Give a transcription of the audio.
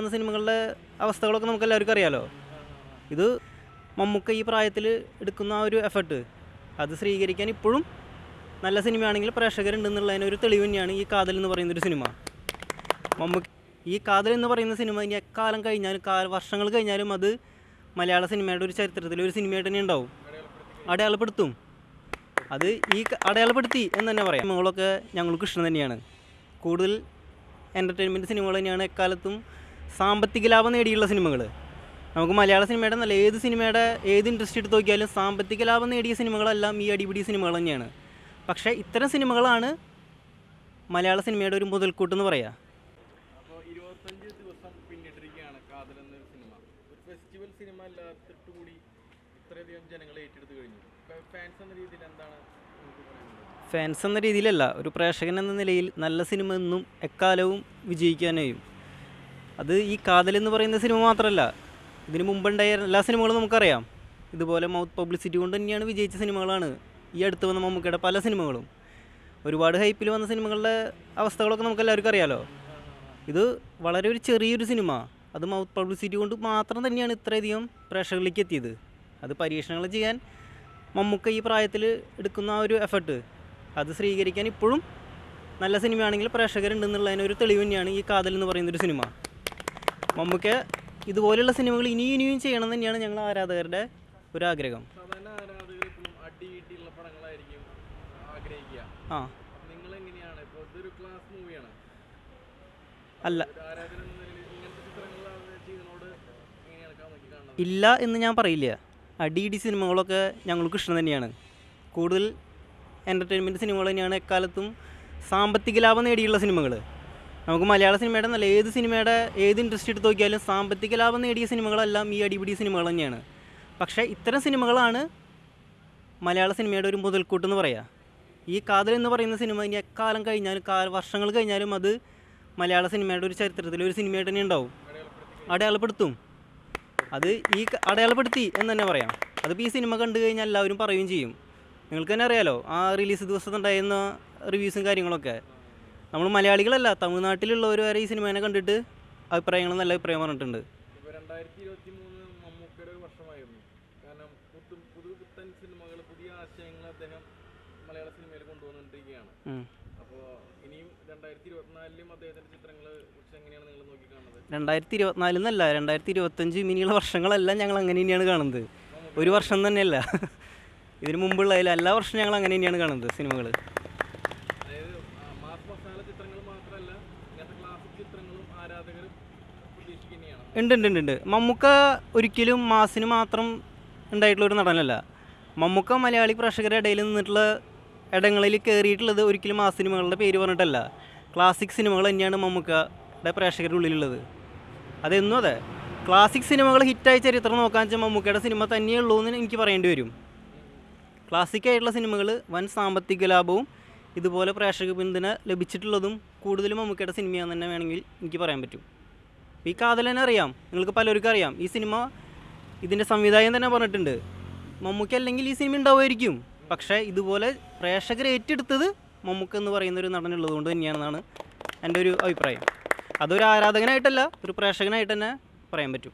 വന്ന സിനിമകളുടെ അവസ്ഥകളൊക്കെ നമുക്ക് എല്ലാവർക്കും അറിയാലോ. ഇത് മമ്മൂക്ക ഈ പ്രായത്തിൽ എടുക്കുന്ന ആ ഒരു എഫർട്ട് അത് സ്വീകരിക്കാൻ ഇപ്പോഴും നല്ല സിനിമയാണെങ്കിൽ പ്രേക്ഷകരുണ്ടെന്നുള്ളതിന് ഒരു തെളിവ് തന്നെയാണ് ഈ കാതൽ എന്ന് പറയുന്ന ഒരു സിനിമ. മമ്മൂക്ക ഈ കാതൽ എന്ന് പറയുന്ന സിനിമ ഇനി എക്കാലം കഴിഞ്ഞാലും കാല വർഷങ്ങൾ കഴിഞ്ഞാലും അത് മലയാള സിനിമയുടെ ഒരു ചരിത്രത്തിൽ ഒരു സിനിമയായിട്ട് തന്നെ ഉണ്ടാവും. അടയാളപ്പെടുത്തും. അത് ഈ അടയാളപ്പെടുത്തി എന്ന് തന്നെ പറയാം. സിനിമകളൊക്കെ ഞങ്ങൾക്ക് ഇഷ്ടം തന്നെയാണ്. കൂടുതൽ എന്റർടൈൻമെന്റ് സിനിമകൾ തന്നെയാണ് എക്കാലത്തും സാമ്പത്തിക ലാഭം നേടിയുള്ള സിനിമകൾ നമുക്ക് മലയാള സിനിമയുടെ നല്ല ഏത് സിനിമയുടെ ഏത് ഇൻഡസ്ട്രി എടുത്ത് നോക്കിയാലും സാമ്പത്തിക ലാഭം നേടിയ സിനിമകളെല്ലാം ഈ അടിപിടി സിനിമകൾ തന്നെയാണ്. പക്ഷേ ഇത്തരം സിനിമകളാണ് മലയാള സിനിമയുടെ ഒരു മുതൽക്കൂട്ട് എന്ന് പറയാം. ഫാൻസ് എന്ന രീതിയിലല്ല ഒരു പ്രേക്ഷകൻ എന്ന നിലയിൽ നല്ല സിനിമ എന്നും എക്കാലവും വിജയിക്കാനായും അത് ഈ കാതൽ എന്ന് പറയുന്ന സിനിമ മാത്രമല്ല. ഇതിന് മുമ്പുണ്ടായ എല്ലാ സിനിമകളും നമുക്കറിയാം. ഇതുപോലെ മൗത്ത് പബ്ലിസിറ്റി കൊണ്ട് തന്നെയാണ് വിജയിച്ച സിനിമകളാണ് ഈ അടുത്ത് വന്ന മമ്മൂക്കയുടെ പല സിനിമകളും. ഒരുപാട് ഹൈപ്പിൽ വന്ന സിനിമകളുടെ അവസ്ഥകളൊക്കെ നമുക്ക് എല്ലാവർക്കും അറിയാലോ. ഇത് വളരെ ഒരു ചെറിയൊരു സിനിമ. അത് മൗത്ത് പബ്ലിസിറ്റി കൊണ്ട് മാത്രം തന്നെയാണ് ഇത്രയധികം പ്രേക്ഷകരിലേക്ക് എത്തിയത്. അത് പരീക്ഷണങ്ങൾ ചെയ്യാൻ മമ്മൂക്ക ഈ പ്രായത്തിൽ എടുക്കുന്ന ആ ഒരു എഫർട്ട് അത് സ്വീകരിക്കാൻ ഇപ്പോഴും നല്ല സിനിമയാണെങ്കിൽ പ്രേക്ഷകരുണ്ടെന്നുള്ളതിനൊരു തെളിവ് തന്നെയാണ് ഈ കാതൽ എന്ന് പറയുന്നൊരു സിനിമ. മമ്മൂക്ക ഇതുപോലെയുള്ള സിനിമകൾ ഇനിയും ഇനിയും ചെയ്യണം തന്നെയാണ് ഞങ്ങൾ ആരാധകരുടെ ഒരു ആഗ്രഹം. ആ. അല്ല. ഇല്ല എന്ന് ഞാൻ പറയില്ല. അടി ഇടി സിനിമകളൊക്കെ ഞങ്ങൾക്ക് ഇഷ്ടം തന്നെയാണ്. കൂടുതൽ എന്റർടൈൻമെന്റ് സിനിമകൾ തന്നെയാണ് എക്കാലത്തും സാമ്പത്തിക ലാഭം നേടിയുള്ള സിനിമകൾ നമുക്ക് മലയാള സിനിമയുടെ നല്ല ഏത് സിനിമയുടെ ഏത് ഇൻട്രസ്റ്റ് എടുത്ത് നോക്കിയാലും സാമ്പത്തിക ലാഭം നേടിയ സിനിമകളെല്ലാം ഈ അടിപിടി സിനിമകൾ തന്നെയാണ്. പക്ഷേ ഇത്തരം സിനിമകളാണ് മലയാള സിനിമയുടെ ഒരു മുതൽക്കൂട്ടെന്ന് പറയാം. ഈ കാതൽ എന്ന് പറയുന്ന സിനിമ ഇനി എക്കാലം കഴിഞ്ഞാലും കാല വർഷങ്ങൾ കഴിഞ്ഞാലും അത് മലയാള സിനിമയുടെ ഒരു ചരിത്രത്തിൽ ഒരു സിനിമയായിട്ട് തന്നെ ഉണ്ടാവും. അടയാളപ്പെടുത്തും. അത് ഈ അടയാളപ്പെടുത്തി എന്ന് തന്നെ പറയാം. അതിപ്പോൾ ഈ സിനിമ കണ്ടു കഴിഞ്ഞാൽ എല്ലാവരും പറയുകയും ചെയ്യും. നിങ്ങൾക്ക് തന്നെ അറിയാലോ ആ റിലീസ് ദിവസത്തുണ്ടായിരുന്ന റിവ്യൂസും കാര്യങ്ങളൊക്കെ. നമ്മൾ മലയാളികളല്ല തമിഴ്നാട്ടിലുള്ളവർ വരെ ഈ സിനിമേനെ കണ്ടിട്ട് അഭിപ്രായങ്ങൾ നല്ല അഭിപ്രായം പറഞ്ഞിട്ടുണ്ട്. രണ്ടായിരത്തി ഇരുപത്തി മൂന്ന് മമ്മൂക്കയുടെ വർഷമായിരുന്നു. കാരണം പുതു പുതു പുത്തൻ സിനിമകൾ പുതിയ ആശയങ്ങൾ അദ്ദേഹം മലയാള സിനിമയിൽ കൊണ്ടുവന്നിരിക്കുകയാണ് അപ്പോൾ ഇനിയും രണ്ടായിരത്തി ഇരുപത്തിനാലിലും അദ്ദേഹത്തിന്റെ ചിത്രങ്ങളെ കുറിച്ച് എങ്ങനെയാണ് നിങ്ങൾ രണ്ടായിരത്തി ഇരുപത്തിനാലിൽ നിന്നല്ല രണ്ടായിരത്തി ഇരുപത്തഞ്ച് ഇനിയുള്ള വർഷങ്ങളെല്ലാം ഞങ്ങൾ അങ്ങനെ തന്നെയാണ് കാണുന്നത്. ഒരു വർഷം തന്നെയല്ല. ഇതിനു മുമ്പുള്ള എല്ലാ വർഷവും ഞങ്ങൾ അങ്ങനെ തന്നെയാണ് കാണുന്നത് സിനിമകൾ ഉണ്ട് ഉണ്ട് ഉണ്ട് മമ്മൂക്ക ഒരിക്കലും മാസിന് മാത്രം ഉണ്ടായിട്ടുള്ള ഒരു നടനല്ല. മമ്മൂക്ക മലയാളി പ്രേക്ഷകരുടെ ഇടയിൽ നിന്നിട്ടുള്ള ഇടങ്ങളിൽ കയറിയിട്ടുള്ളത് ഒരിക്കലും ആ സിനിമകളുടെ പേര് പറഞ്ഞിട്ടല്ല. ക്ലാസിക് സിനിമകൾ തന്നെയാണ് മമ്മൂക്കയുടെ പ്രേക്ഷകരുടെ ഉള്ളിലുള്ളത്. അതെന്നും അതെ. ക്ലാസിക് സിനിമകൾ ഹിറ്റായ ചരിത്രം നോക്കാൻ വെച്ചാൽ മമ്മൂക്കയുടെ സിനിമ തന്നെയുള്ളൂ എന്ന് എനിക്ക് പറയേണ്ടി വരും. ക്ലാസിക്കായിട്ടുള്ള സിനിമകൾ വൻ സാമ്പത്തിക ലാഭവും ഇതുപോലെ പ്രേക്ഷക പിന്തുണ ലഭിച്ചിട്ടുള്ളതും കൂടുതലും മമ്മൂക്കയുടെ സിനിമയാണെന്ന് തന്നെ വേണമെങ്കിൽ എനിക്ക് പറയാൻ പറ്റും. ഈ കാതൽ തന്നെ അറിയാം. നിങ്ങൾക്ക് പലർക്കും അറിയാം. ഈ സിനിമ ഇതിന്റെ സംവിധായകൻ തന്നെ പറഞ്ഞിട്ടുണ്ട്. മമ്മൂക്ക അല്ലെങ്കിൽ ഈ സിനിമ ഉണ്ടാവുമായിരിക്കും. പക്ഷേ ഇതുപോലെ പ്രേക്ഷകർ ഏറ്റെടുത്തത് മമ്മൂക്ക എന്ന് പറയുന്ന ഒരു നടനുള്ളത് കൊണ്ട് തന്നെയാണെന്നാണ് എന്റെ ഒരു അഭിപ്രായം. അതൊരു ആരാധകനായിട്ടല്ല ഒരു പ്രേക്ഷകനായിട്ട് തന്നെ പറയാൻ പറ്റും.